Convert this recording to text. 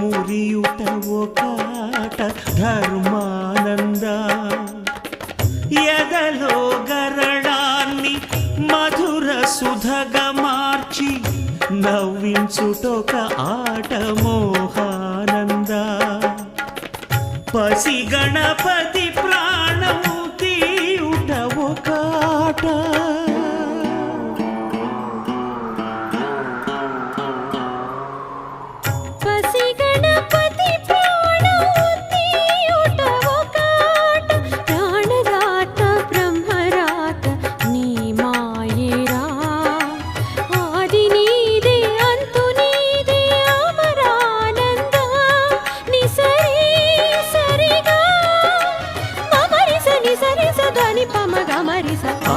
మురియుట ఒకాట ధర్మానంద. ఎదలో గరడాన్ని మధుర సుధగా మార్చి నవ్వించుటొక ఆట మోహానంద. పసి గణపతి ప్రాణము తీయుట ఒకాట పని పమగా మరిస. ఆ